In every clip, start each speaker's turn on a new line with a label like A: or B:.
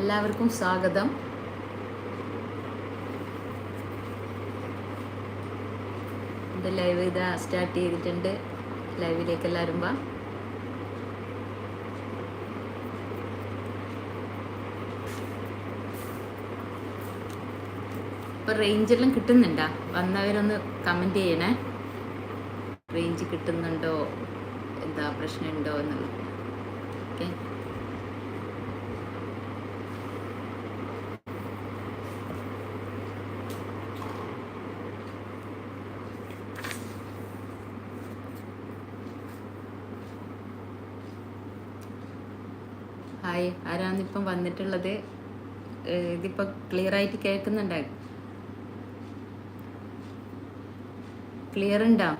A: എല്ലാവർക്കും സ്വാഗതം. എന്റെ ലൈവ് ഇതാ സ്റ്റാർട്ട് ചെയ്തിട്ടുണ്ട്. ലൈവിലേക്ക് എല്ലാവരും വാ. ഇപ്പൊ റേഞ്ചെല്ലാം കിട്ടുന്നുണ്ടോ? വന്നവരൊന്ന് കമന്റ് ചെയ്യണേ. റേഞ്ച് കിട്ടുന്നുണ്ടോ? എന്താ പ്രശ്നമുണ്ടോ? എന്നുള്ളത്. Okay hi. ആരാന്നിപ്പം വന്നിട്ടുള്ളത്? ഇതിപ്പോൾ ആയിട്ട് കേൾക്കുന്നുണ്ടായി ക്ലിയർ ഉണ്ടോ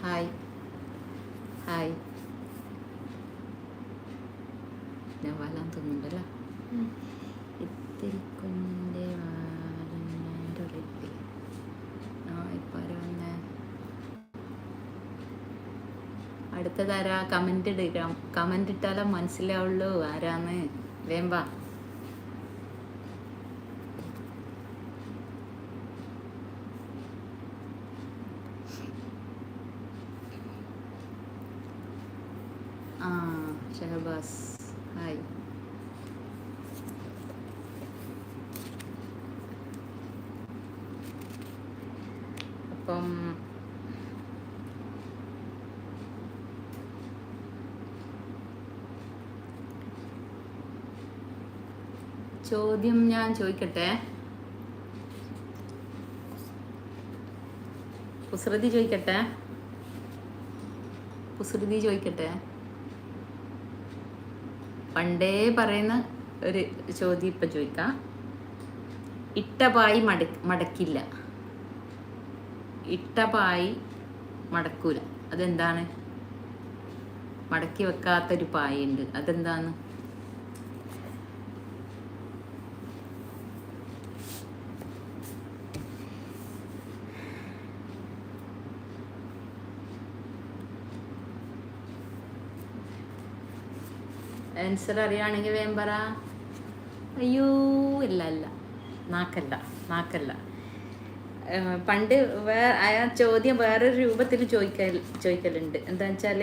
A: ഹായ് ഹായ് ഞാൻ വലാൻ തോന്നുന്നുണ്ടല്ലോ ഇത്തിരി കുഞ്ഞിന്റെ വാലന്റെ ഉള്ളിൽ ആ ഇപ്പം ആരാ വന്നേ അടുത്തതാരാ കമന്റ് ഇടുക കമന്റ് ഇട്ടാലേ മനസ്സിലാവുള്ളൂ. ആരാന്ന്? വേമ്പാ ആ ഷഹബാസ് ഹായ് അപ്പം ചോദ്യം ഞാൻ ചോദിക്കട്ടെ? കുസൃതി ചോദിക്കട്ടെ? കുസൃതി ചോദിക്കട്ടെ? പണ്ടേ പറയുന്ന ഒരു ചോദ്യം ഇപ്പം ചോദിക്കാം. ഇട്ടപായി മട മടക്കില്ല. ഇട്ടപായി മടക്കൂല. അതെന്താണ്? മടക്കി വെക്കാത്തൊരു പായുണ്ട് അതെന്താണ്? ആൻസർ അറിയാണെങ്കിൽ വേഗം പറ. അയ്യോ ഇല്ല അല്ല നാക്കല്ല നാക്കല്ല. പണ്ട് വേ ആ ചോദ്യം വേറൊരു രൂപത്തിൽ ചോദിക്കൽ ചോദിക്കലുണ്ട്. എന്താ വെച്ചാൽ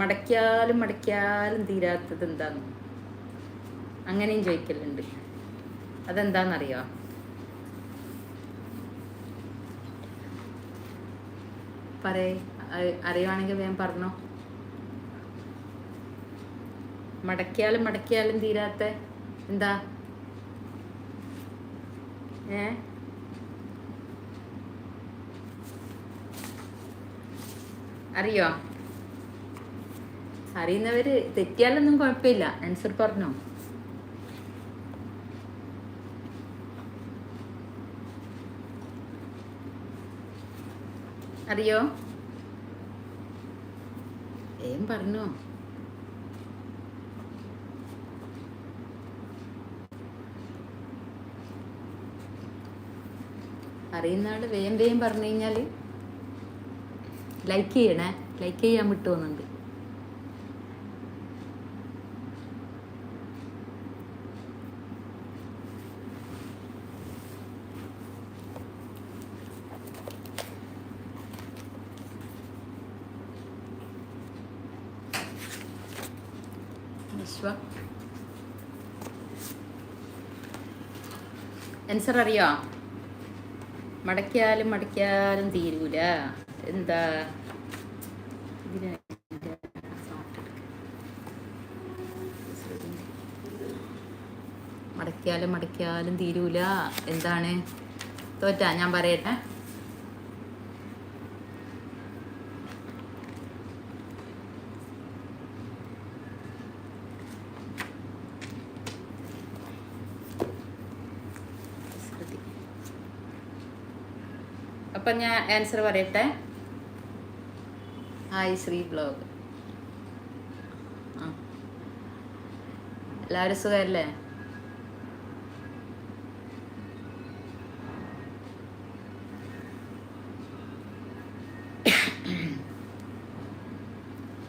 A: മടക്കിയാലും മടക്കിയാലും തീരാത്തത് എന്താന്ന്. അങ്ങനെയും ചോദിക്കലുണ്ട്. അതെന്താണെന്നറിയോ പറയേ അറിയുവാണെങ്കിൽ വേഗം പറഞ്ഞോ. മടക്കിയാലും മടക്കിയാലും തീരാത്ത എന്താ? ഏ? അറിയോ? അറിയുന്നവര് തെറ്റിയാലൊന്നും കുഴപ്പമില്ല. ആൻസർ പറഞ്ഞോ? അറിയോ? ഏം പറഞ്ഞോ? അറിയുന്ന ആൾ വേഗം വേഗം പറഞ്ഞു കഴിഞ്ഞാൽ ലൈക്ക് ചെയ്യണേ. ലൈക്ക് ചെയ്യാൻ വിട്ടു പോകുന്നുണ്ട് വിശ്വ ആൻസർ അറിയോ? മടക്കിയാലും മടക്കിയാലും തീരൂല. എന്താ? മടക്കിയാലും മടക്കിയാലും തീരൂല. എന്താണ്? തോറ്റാ ഞാൻ പറയട്ടെ. അപ്പൊ ഞാൻ ആൻസർ പറയട്ടെ? Hi Sree blog. എല്ലാവരും സുഖമല്ലേ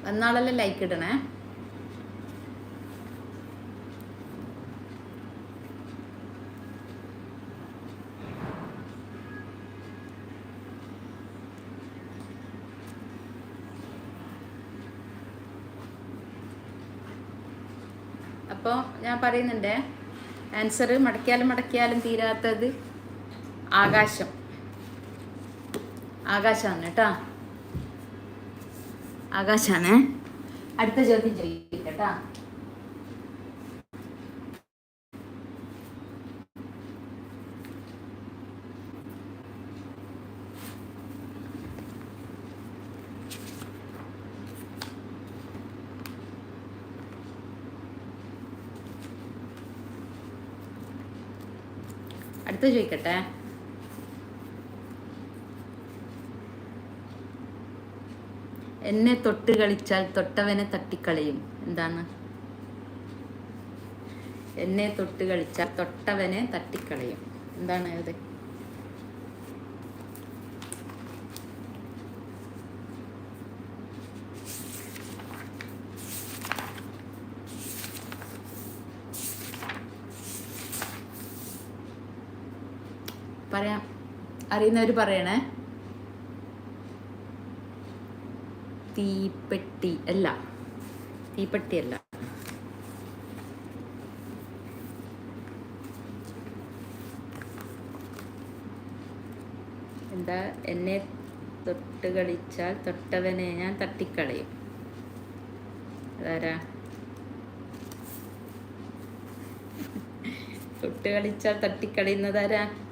A: വന്നാളല്ലേ ലൈക്ക് ഇടണേ? അപ്പോൾ ഞാൻ പറയുന്നുണ്ട് ആൻസർ മടക്കിയാലും മടക്കിയാലും തീരാത്തത് ആകാശം. ആകാശമാണ് കേട്ടോ. ആകാശാണ്. അടുത്ത ചോദ്യം ചോദിക്കട്ടാ അടുത്ത ചോദിക്കട്ടെ. എന്നെ തൊട്ട് കളിച്ചാൽ തൊട്ടവനെ തട്ടിക്കളയും. എന്താണ്? എന്നെ തൊട്ട് കളിച്ചാൽ തൊട്ടവനെ തട്ടിക്കളയും. എന്താണ് അത് പറയാം. അറിയുന്നവർ പറയണേ. തീപ്പെട്ടി അല്ല. തീപ്പെട്ടി അല്ല. എന്താ? എന്നെ തൊട്ട് കളിച്ചാൽ തൊട്ടവനെ ഞാൻ തട്ടിക്കളയും. അതാരാ? തൊട്ട് കളിച്ചാൽ തട്ടിക്കളയുന്നതാരാ?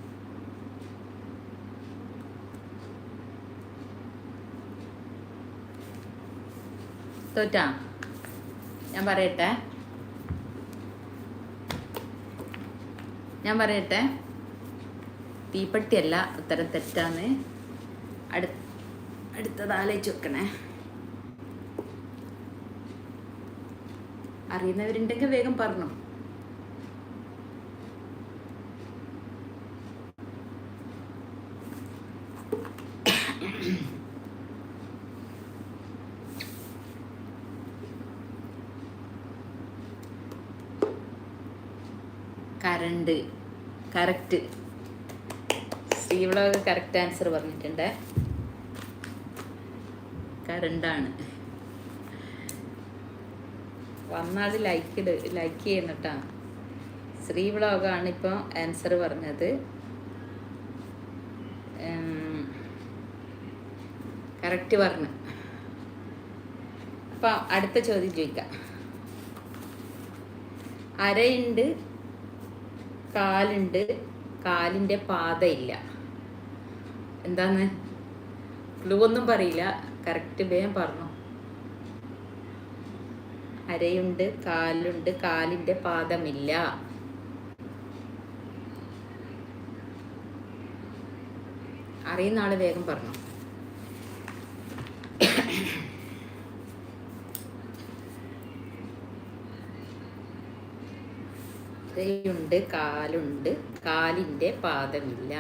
A: തോറ്റാ? ഞാൻ പറയട്ടെ? ഞാൻ പറയട്ടെ? തീപ്പെട്ടിയല്ല ഉത്തരം തെറ്റാന്ന്. അടു അടുത്തത് ആലോചിച്ച് വെക്കണേ അറിയുന്നവരുണ്ടെങ്കിൽ വേഗം പറഞ്ഞു. കറക്റ്റ് സ്റ്റീവിളൊക്കെ കറക്റ്റ് ആൻസർ പറഞ്ഞിട്ടുണ്ട്. കരണ്ടാണ്. വന്നാൽ ലൈക്ക് ഇട് ലൈക്ക് ചെയ്യുന്നിട്ടാ ശ്രീ വ്ളോഗാണ് ഇപ്പോൾ ആൻസർ പറഞ്ഞത്. കറക്റ്റ് പറഞ്ഞു. അപ്പം അടുത്ത ചോദ്യം ചോദിക്കാം. അരയുണ്ട് കാലുണ്ട്. കാലിന്റെ പാതയില്ല. എന്താന്ന്? ക്ലൂ ഒന്നും പറയില്ല. കറക്റ്റ് വേഗം പറഞ്ഞു. അരയുണ്ട് കാലുണ്ട് കാലിന്റെ പാദമില്ല. അറിയുന്ന ആൾ വേഗം പറഞ്ഞു. അരയുണ്ട് കാലുണ്ട് കാലിന്റെ പാദമില്ല.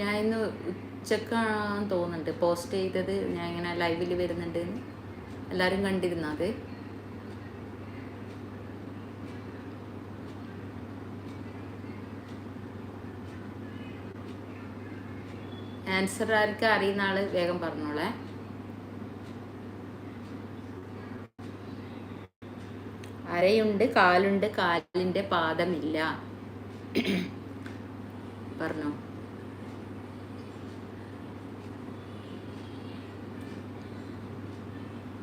A: ഞാൻ ഇന്ന് ഉച്ചക്കാണെന്ന് തോന്നുന്നുണ്ട്. പോസ്റ്റ് ചെയ്തത് ഞാൻ ഇങ്ങനെ ലൈവിൽ വരുന്നുണ്ട് എല്ലാവരും കണ്ടിരുന്നു ആൻസർ ആർക്ക് അറിയുന്ന ആൾ വേഗം പറഞ്ഞോളെ. അരയുണ്ട് കാലുണ്ട് കാലിന്റെ പാദമില്ല. പറഞ്ഞു.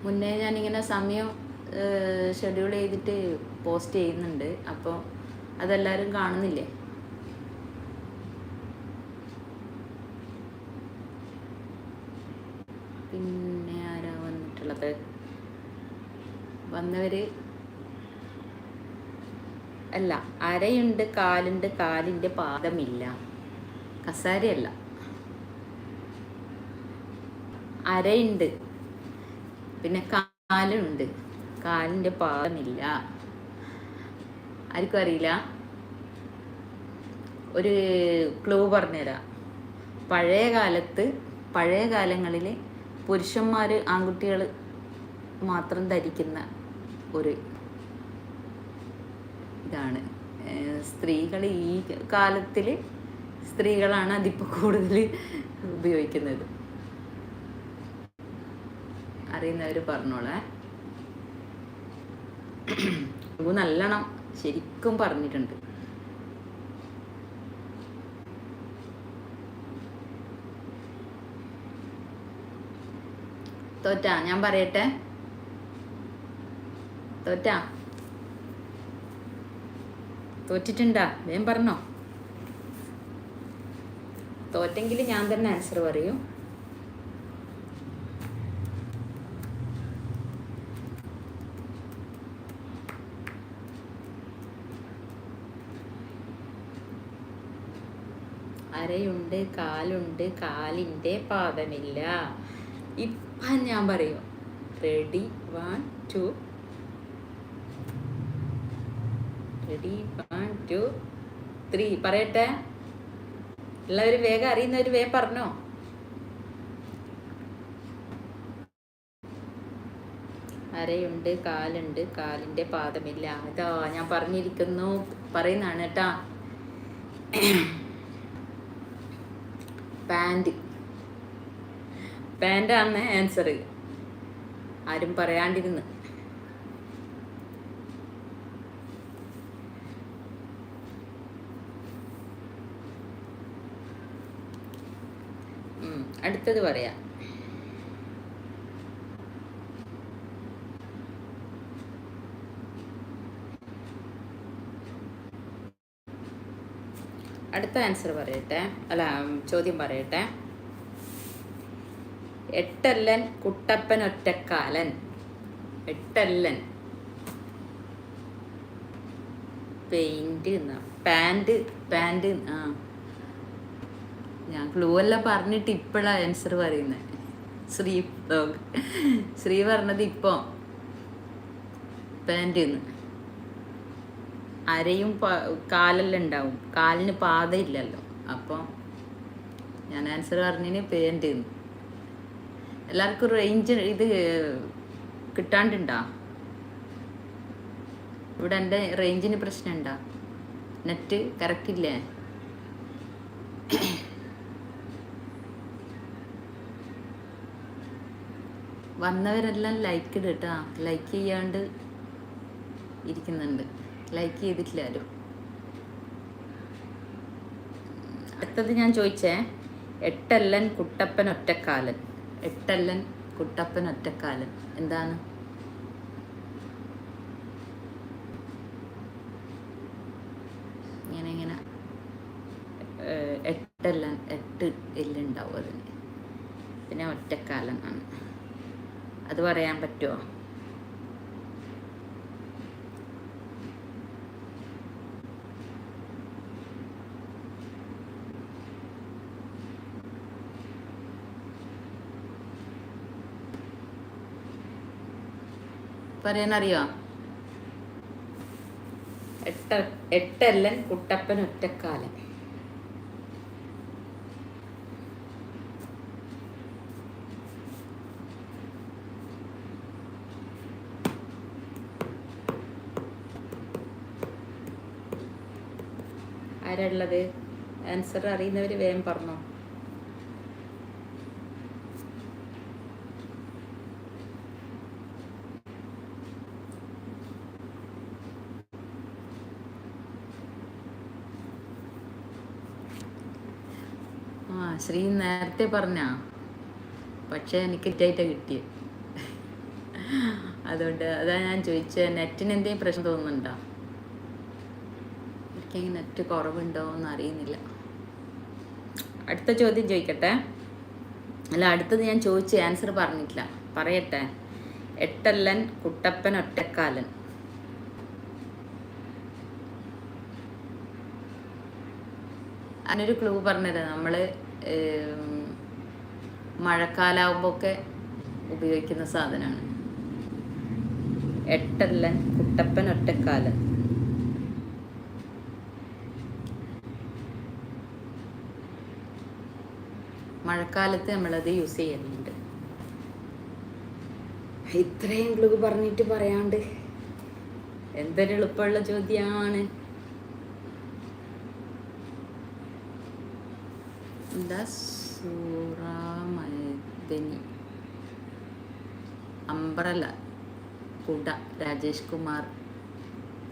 A: മുന്നേ ഞാനിങ്ങനെ സമയം ഷെഡ്യൂൾ ചെയ്തിട്ട് പോസ്റ്റ് ചെയ്യുന്നുണ്ട്. അപ്പോൾ അതെല്ലാവരും കാണുന്നില്ലേ പിന്നെ ആരാ വന്നിട്ടുള്ളത് വന്നവര് അല്ല അരയുണ്ട് കാലുണ്ട് കാലിന്റെ പാദമില്ല. കസാരയല്ല. അരയുണ്ട് പിന്നെ കാലുണ്ട്. കാലിന്റെ പാദമില്ല. ആർക്കും അറിയില്ല. ഒരു ക്ലൂ പറഞ്ഞുതരാം. പഴയ കാലത്ത് പഴയ കാലങ്ങളിൽ പുരുഷന്മാർ ആൺകുട്ടികൾ മാത്രം ധരിക്കുന്ന ഒരു ഇതാണ്. സ്ത്രീകൾ ഈ കാലത്തിൽ സ്ത്രീകളാണ് അതിപ്പോൾ കൂടുതൽ ഉപയോഗിക്കുന്നത്. അറിയുന്നവർ പറഞ്ഞോളേ. നല്ലോണം ശരിക്കും പറഞ്ഞിട്ടുണ്ട്. തോറ്റ ഞാൻ പറയട്ടെ? തോറ്റ? തോറ്റിട്ടുണ്ടാ? വേം പറഞ്ഞോ. തോറ്റെങ്കിൽ ഞാൻ തന്നെ ആൻസർ പറയൂ. അരയുണ്ട് കാലുണ്ട് കാലിന്റെ പാദമില്ല. ഇപ്പം ഞാൻ പറയും. Ready one two ready one two three പറയട്ടെ? എല്ലാവരും വേഗം അറിയുന്നവർ വേഗം പറഞ്ഞോ? അരയുണ്ട് കാലുണ്ട് കാലിന്റെ പാദമില്ല. ഇതാ ഞാൻ പറഞ്ഞിരിക്കുന്നു. പറയുന്നതാണ് കേട്ടാ. പാന്റ് പാന്റാണ് ആൻസർ ആരും പറയാണ്ടിരുന്ന്. അടുത്തത് പറയാം. അടുത്ത ആൻസർ പറയട്ടെ. അല്ല ചോദ്യം പറയട്ടെ. എട്ടല്ലൻ കുട്ടപ്പൻ ഒറ്റക്കാലൻ. എട്ടല്ലൻ. പെയിന്റ് പാന്റ് പാന്റ് ആ. ഞാൻ ക്ലൂ എല്ലാം പറഞ്ഞിട്ട് ഇപ്പോഴാണ് ആൻസർ പറയുന്നത് ശ്രീ ശ്രീ പറഞ്ഞത് ഇപ്പോൾ പാന്റ് അരയും കാലെല്ലാം ഉണ്ടാവും. കാലിന് പാതയില്ലല്ലോ. അപ്പോൾ ഞാൻ ആൻസർ പറഞ്ഞതിന് പാന്റ് എല്ലാവർക്കും റേഞ്ച് ഇത് കിട്ടാണ്ടുണ്ടോ? ഇവിടെ എന്റെ റേഞ്ചിന് പ്രശ്നമുണ്ടോ? നെറ്റ് കറക്റ്റ് ഇല്ലേ? വന്നവരെല്ലാം ലൈക്ക് ഇടട്ടാ. ലൈക്ക് ചെയ്യാണ്ട് ഇരിക്കുന്നുണ്ട്. ലൈക്ക് ചെയ്തിട്ടില്ല ആരും. അടുത്തത് ഞാൻ ചോദിച്ചേ. എട്ടല്ലൻ കുട്ടപ്പൻ ഒറ്റക്കാലൻ. എട്ടല്ലൻ കുട്ടപ്പൻ ഒറ്റക്കാലൻ. എന്താണ്? ഇങ്ങനെ ഇങ്ങനെ. എട്ടെല്ലൻ എട്ട് എല്ലുണ്ടാവും അതിന്. പിന്നെ ഒറ്റക്കാലൻ ആണ്. അത് പറയാൻ പറ്റുമോ പറയാനറിയോ എട്ട എട്ടല്ലൻ കുട്ടപ്പൻ ഒറ്റക്കാലൻ. ആരാളുള്ളത് ആൻസർ അറിയുന്നവർ വേഗം പറഞ്ഞോ. ശ്രീ നേരത്തെ പറഞ്ഞ. പക്ഷേ എനിക്ക് ഇറ്റായിട്ട് കിട്ടിയത് അതുകൊണ്ട് അതാ ഞാൻ ചോദിച്ചത് നെറ്റിന് എന്തെങ്കിലും പ്രശ്നം തോന്നുന്നുണ്ടോ? എനിക്കങ്ങനെ നെറ്റ് കുറവുണ്ടോ എന്ന് അറിയുന്നില്ല. അടുത്ത ചോദ്യം ചോദിക്കട്ടെ? അല്ല അടുത്തത് ഞാൻ ചോദിച്ച് ആൻസർ പറഞ്ഞിട്ടില്ല. പറയട്ടെ. എട്ടല്ലൻ കുട്ടപ്പൻ ഒറ്റക്കാലൻ. അതിനൊരു ക്ലൂ പറഞ്ഞത് നമ്മൾ മഴക്കാലാവുമ്പോൾ ഒക്കെ ഉപയോഗിക്കുന്ന സാധനമാണ്. എട്ടല്ലൻ കുട്ടപ്പൻ ഒറ്റക്കാലൻ. മഴക്കാലത്ത് നമ്മളത് യൂസ് ചെയ്യുന്നുണ്ട് ഇത്രയും ക്ലൂ പറഞ്ഞിട്ട് പറയാണ്ട്. എന്തൊരു എളുപ്പമുള്ള ചോദ്യമാണ്. എന്താ? സൂറാമദനി അംബ്രല. കുട. രാജേഷ് കുമാർ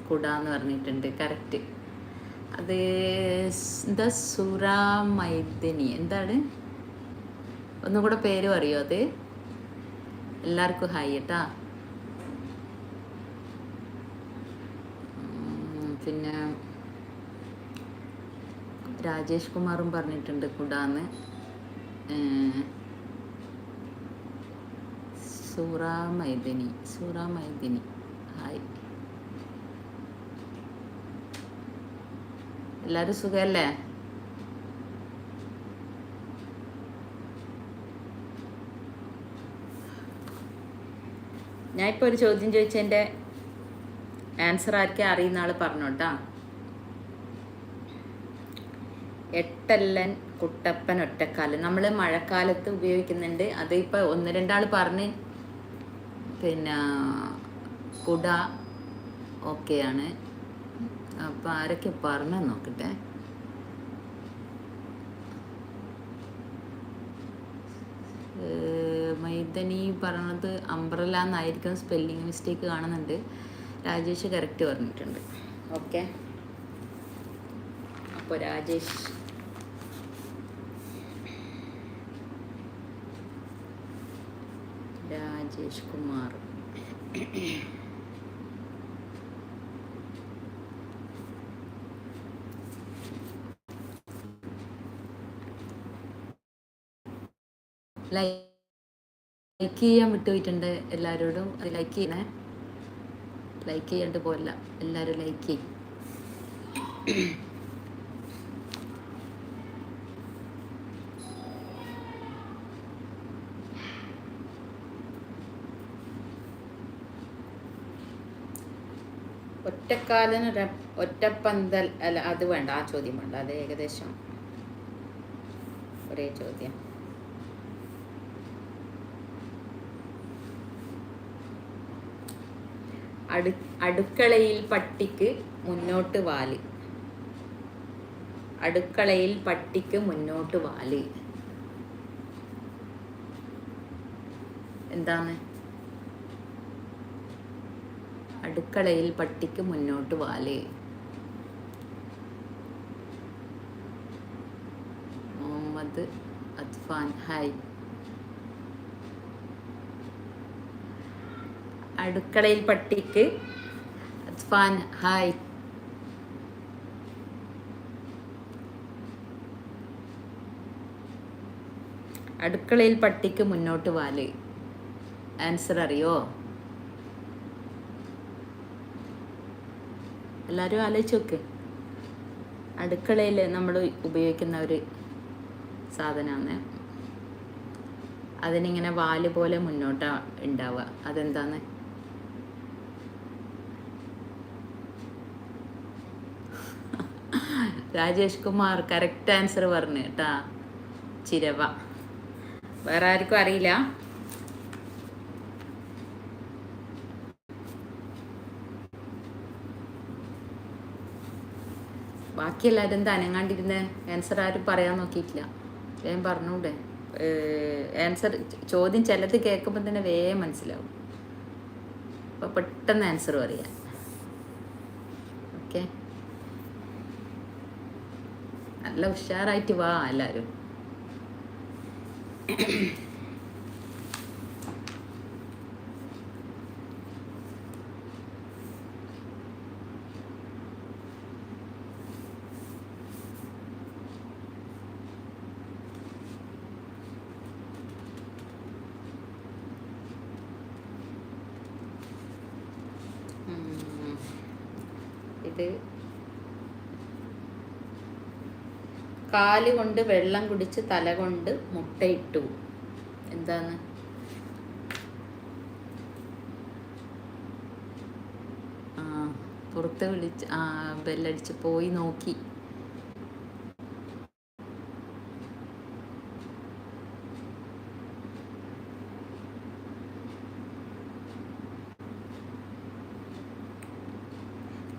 A: കുട എന്ന് പറഞ്ഞിട്ടുണ്ട്. കറക്റ്റ് അത് ദ സുറാമൈദനി എന്താണ്? ഒന്നും കൂടെ പേര് പറയോ അത്? എല്ലാവർക്കും ഹായ് കേട്ടാ പിന്നെ രാജേഷ് കുമാറും പറഞ്ഞിട്ടുണ്ട് കുടാന്ന്. സൂറ മൈദിനി സൂറ മൈദിനി. ഹായ് എല്ലാവരും സുഖമല്ലേ ഞാൻ ഇപ്പോൾ ഒരു ചോദ്യം ചോദിച്ചതിന്റെ ആൻസർ ആർക്കെ അറിയുന്ന ആൾ പറഞ്ഞോട്ടാ. എട്ടല്ലൻ കുട്ടപ്പൻ ഒറ്റക്കാലൻ നമ്മൾ മഴക്കാലത്ത് ഉപയോഗിക്കുന്നുണ്ട്. അത് ഇപ്പോൾ ഒന്ന് രണ്ടാൾ പറഞ്ഞ് പിന്നെ കുട ഓക്കെയാണ് അപ്പൊ ആരൊക്കെ പറഞ്ഞു നോക്കട്ടെ. മൈദനി പറഞ്ഞത് അംബ്രല എന്നായിരിക്കും സ്പെല്ലിംഗ് മിസ്റ്റേക്ക് കാണുന്നുണ്ട്. രാജേഷ് കറക്റ്റ് പറഞ്ഞിട്ടുണ്ട്. ഓക്കെ അപ്പോൾ രാജേഷ്. രാജേഷ് കുമാർ. ലൈക്ക് ചെയ്യാൻ വിട്ടുപോയിട്ടുണ്ട് എല്ലാവരോടും. ലൈക്ക് ചെയ്യണേ. ലൈക്ക് ചെയ്യാണ്ട് പോല എല്ലാവരും ലൈക്ക് ചെയ്യും. ഒറ്റക്കാലന് ഒറ്റപ്പന്തൽ അല്ല അത് വേണ്ട. ആ ചോദ്യം വേണ്ട. അത് ഏകദേശം ഒരേ ചോദ്യം. അടു അടുക്കളയിൽ പട്ടിക്ക് മുന്നോട്ട് വാൽ. അടുക്കളയിൽ പട്ടിക്ക് മുന്നോട്ട് വാൽ. എന്താണ്? അടുക്കളയിൽ പട്ടിക്ക് മുന്നോട്ട് വാൽ. മുഹമ്മദ് അത്ഫാൻ ഹായ്. അടുക്കളയിൽ പട്ടിക്ക്. അത്ഫാൻ ഹായ്. അടുക്കളയിൽ പട്ടിക്ക് മുന്നോട്ട് വാൽ. ആൻസർ അറിയോ? എല്ലാവരും ആലോചിച്ച് നോക്ക്. അടുക്കളയിൽ നമ്മൾ ഉപയോഗിക്കുന്ന ഒരു സാധനമാണ് അതിനിങ്ങനെ വാൽ പോലെ മുന്നോട്ടാണ് ഉണ്ടാവുക. അതെന്താന്ന്? രാജേഷ് കുമാർ കറക്റ്റ് ആൻസർ പറഞ്ഞു കേട്ടാ. ചിരവ. വേറെ ആർക്കും അറിയില്ല. ബാക്കി എല്ലാവരും എന്താ അനങ്ങാണ്ടിരുന്ന? ആൻസർ ആരും പറയാൻ നോക്കിയിട്ടില്ല. വേഗം പറഞ്ഞൂടെ. ആൻസർ ചോദ്യം ചിലത് കേൾക്കുമ്പോൾ തന്നെ വേഗം മനസ്സിലാവും. അപ്പോൾ പെട്ടെന്ന് ആൻസർ പറയാം ഓക്കെ നല്ല ഉഷാറായിട്ട് വാ എല്ലാവരും ഇത് കാൽ കൊണ്ട് വെള്ളം കുടിച്ച് തല കൊണ്ട് മുട്ടയിട്ടു. എന്താണ്? ആ പുറത്ത് വിളിച്ച് ആ ബെല്ലടിച്ച് പോയി നോക്കി.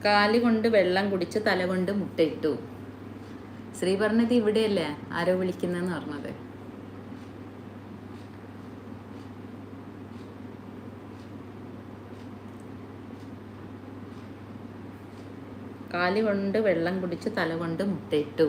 A: കാൽ കൊണ്ട് വെള്ളം കുടിച്ച് തല കൊണ്ട് മുട്ടയിട്ടു. ശ്രീ പറഞ്ഞത് ഇവിടെയല്ലേ? ആരോ വിളിക്കുന്നെന്ന് പറഞ്ഞത്. കാൽ കൊണ്ട് വെള്ളം കുടിച്ച് തല കൊണ്ട് മുട്ടയിട്ടു.